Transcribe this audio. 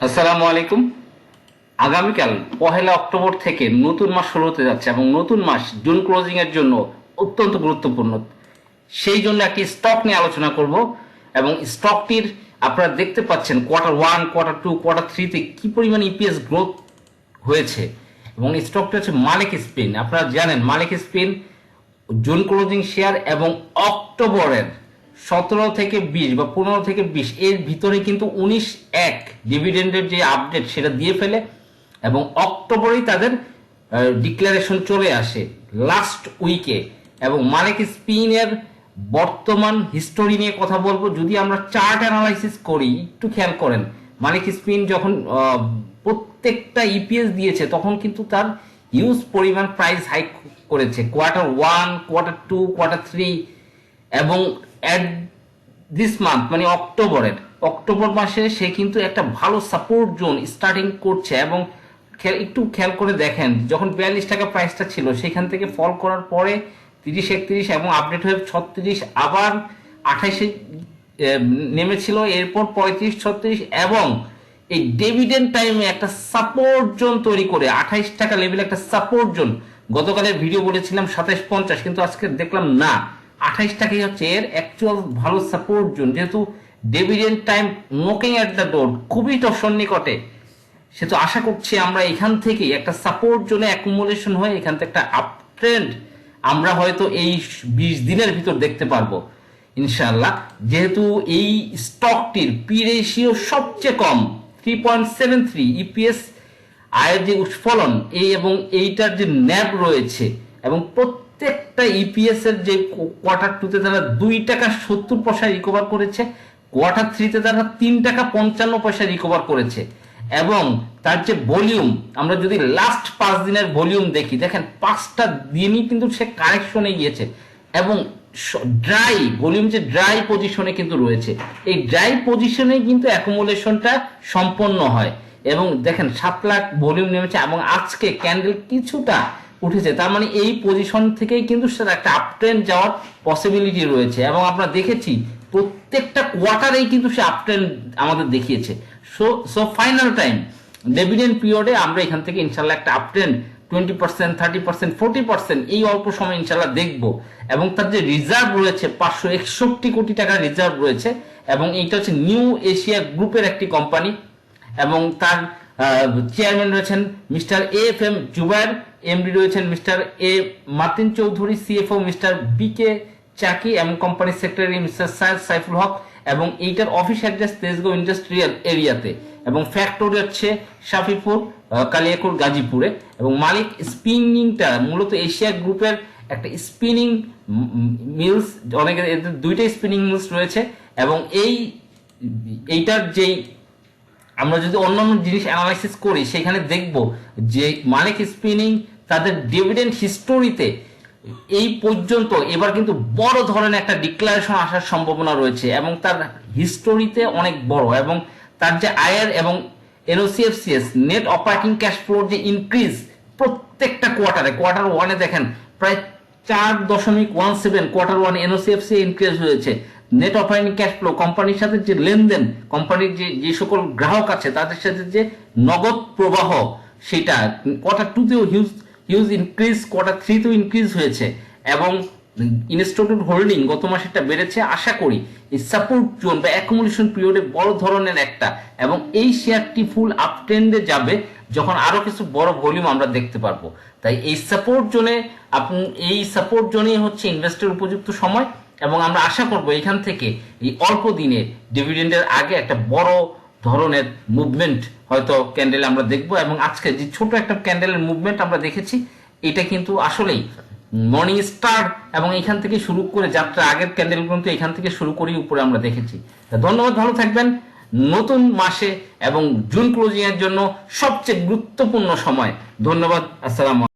আসসালামু আলাইকুম। আগামীকাল পহেলা অক্টোবর থেকে নতুন মাস শুরু হতে যাচ্ছে এবং নতুন মাস জুন ক্লোজিং এর জন্য অত্যন্ত গুরুত্বপূর্ণ। সেই জন্য একটি স্টক নিয়ে আলোচনা করব এবং স্টকটির আপনারা দেখতে পাচ্ছেন quarter one quarter two quarter থ্রিতে কি পরিমাণ ইপিএস গ্রোথ হয়েছে এবং স্টকটি হচ্ছে মালিক স্পিন। আপনারা জানেন Malek spin June closing share এবং অক্টোবরের সতেরো থেকে বিশ বা পনেরো থেকে বিশ, এর ভিতরে কিন্তু উনিশ এক ডিভিডেন্ডের যে আপডেট সেটা দিয়ে ফেলে এবং অক্টোবরেই তাদের ডিক্লারেশন চলে আসে লাস্ট উইকে এবং মালিক স্পিনের বর্তমান হিস্টোরি নিয়ে কথা বলব। যদি আমরা চার্ট অ্যানালাইসিস করি, একটু খেয়াল করেন, মালিক স্পিন যখন প্রত্যেকটা ইপিএস দিয়েছে, তখন কিন্তু তার হিউজ পরিমাণ প্রাইস হাইক করেছে। Quarter one quarter two quarter three এবং অ্যাট দিস মান্থ মানে অক্টোবরের, অক্টোবর মাসে সে কিন্তু একটা ভালো সাপোর্ট জোন স্টার্টিং করছে এবং একটু খেয়াল করে দেখেন, যখন বিয়াল্লিশ টাকা প্রাইসটা ছিল, সেখান থেকে ফল করার পরে তিরিশ, একত্রিশ এবং আপডেট হয়ে ছত্রিশ, আবার আঠাশে নেমেছিল, এরপর পঁয়ত্রিশ, ছত্রিশ এবং এই ডিভিডেন্ড টাইমে একটা সাপোর্ট জোন তৈরি করে, আঠাইশ টাকা লেভেলে একটা সাপোর্ট জোন গতকালের ভিডিও বলেছিলাম সাতাইশ, পঞ্চাশ, কিন্তু আজকে দেখলাম না। আঠাইশ টাকাই হচ্ছে এর অ্যাকচুয়াল ভালো সাপোর্ট জোন। যেহেতু dividend time knocking at the door খুবই তো সন্নিকটে। সে তো আশা করছি আমরা এখান থেকে একটা সাপোর্ট জোনে অ্যাকুমুলেশন হয়ে এখান থেকে একটা আপ ট্রেন্ড আমরা হয়তো এই বিশ দিনের ভিতর দেখতে পারব ইনশাল্লাহ যেহেতু এই স্টকটির পি রেশিও সবচেয়ে কম three point seven three EPS আয়ের যে উৎফলন এই এবং এইটার যে ন্যাব রয়েছে এবং প্রত্যেকটা ইপিএস এর যে কোয়ার্টার টুতে তারা দুই টাকা সত্তর পয়সা রিকভার করেছে কোয়ার্টার থ্রিতে তারা তিন টাকা পঞ্চান্ন পয়সা রিকভার করেছে। এবং তার যে ভলিউম আমরা যদি লাস্ট পাঁচ দিনের ভলিউম দেখি, দেখেন পাঁচটা দিনই কিন্তু সে কারেকশনে গিয়েছে। এবং ড্রাই ভলিউম যে ড্রাই পজিশনে কিন্তু রয়েছে। এই ড্রাই পজিশনে কিন্তু অ্যাকুমুলেশনটা সম্পন্ন হয়। এবং দেখেন সাত লাখ ভলিউম নেমেছে এবং আজকে ক্যান্ডেল কিছুটা উঠেছে। তার মানে এই পজিশন থেকেই কিন্তু সেটা একটা আপট্রেন্ড যাওয়ার পসিবিলিটি রয়েছে। এবং আমরা দেখেছি প্রত্যেকটা কোয়ার্টারেই কিন্তু সে আপট্রেন্ড আমাদের দেখিয়েছে। So so final time dividend পিরিয়ডে আমরা এখান থেকে ইনশাল্লাহ একটা uptrend twenty percent thirty percent forty percent এই অল্প সময় ইনশাল্লাহ দেখব। এবং তার যে রিজার্ভ রয়েছে, পাঁচশো একষট্টি কোটি টাকার রিজার্ভ রয়েছে। এবং এইটা হচ্ছে নিউ এশিয়া গ্রুপের একটি কোম্পানি এবং তার চেয়ারম্যান রয়েছেন mister F M Zubair. MD রয়েছেন mister A Matin Chowdhury CFO mister B K Chaki এবং কোম্পানির সেক্রেটারি মিস্টার সায়েদ সাইফুল হক এবং এইটার অফিস অ্যাড্রেস তেজগাঁও ইন্ডাস্ট্রিয়াল এরিয়াতে এবং ফ্যাক্টরি হচ্ছে শাফিপুর কালিয়াকুর গাজীপুরে এবং মালিক স্পিনিংটা মূলত এশিয়া গ্রুপের একটা স্পিনিং মিলস অনেকের দুইটা স্পিনিং মিলস রয়েছে এবং এই, এইটার যেই আমরা যদি অন্যান্য জিনিস অ্যানালাইসিস করি, সেখানে দেখব যে মালিক স্পিনিং তাদের ডিভিডেন্ড হিস্টোরিতে এই পর্যন্ত এবার কিন্তু বড় ধরনের একটা ডিক্লারেশন আসার সম্ভাবনা রয়েছে এবং তার হিস্টোরিতে অনেক বড় এবং তার যে আয়ের এবং NOCFCS net operating cash flow যে ইনক্রিজ প্রত্যেকটা কোয়ার্টারে কোয়ার্টার ওয়ানে দেখেন, প্রায় চার দশমিক one seven quarter one NOCFC increase হয়েছে। নেট অপারেটিং ক্যাশ ফ্লো কোম্পানির সাথে যে লেনদেন কোম্পানির যে যে সকল গ্রাহক আছে, তাদের সাথে যে নগদ প্রবাহ, সেটা কোয়ার্টার টুতেও হিউজ হিউজ ইনক্রিজ কোয়ার্টার থ্রিতেও ইনক্রিজ হয়েছে এবং ইনস্টিটিউট হোল্ডিং গত মাসেটা বেড়েছে। আশা করি এই সাপোর্ট জোন বা অ্যাকুমুলেশন পিরিয়ডে বড় ধরনের একটা এবং এই শেয়ারটি ফুল আপ ট্রেন্ডে যাবে যখন আরও কিছু বড় ভলিউম আমরা দেখতে পারব। তাই এই সাপোর্ট জোনে আপনি, এই সাপোর্ট জোনেই হচ্ছে ইনভেস্টের উপযুক্ত সময়। এবং আমরা আশা করব এখান থেকে এই অল্প দিনে ডিভিডেন্ডের আগে একটা বড় ধরনের মুভমেন্ট হয়তো ক্যান্ডেল আমরা দেখব এবং আজকে যে ছোট একটা ক্যান্ডেলের মুভমেন্ট আমরা দেখেছি, এটা কিন্তু আসলেই মর্নিং স্টার এবং এখান থেকে শুরু করে যাত্রা আগের ক্যান্ডেল কিন্তু এখান থেকে শুরু করেই উপরে আমরা দেখেছি। ধন্যবাদ, ভালো থাকবেন। নতুন মাসে এবং জুন ক্লোজিং এর জন্য সবচেয়ে গুরুত্বপূর্ণ সময়। ধন্যবাদ, আসসালাম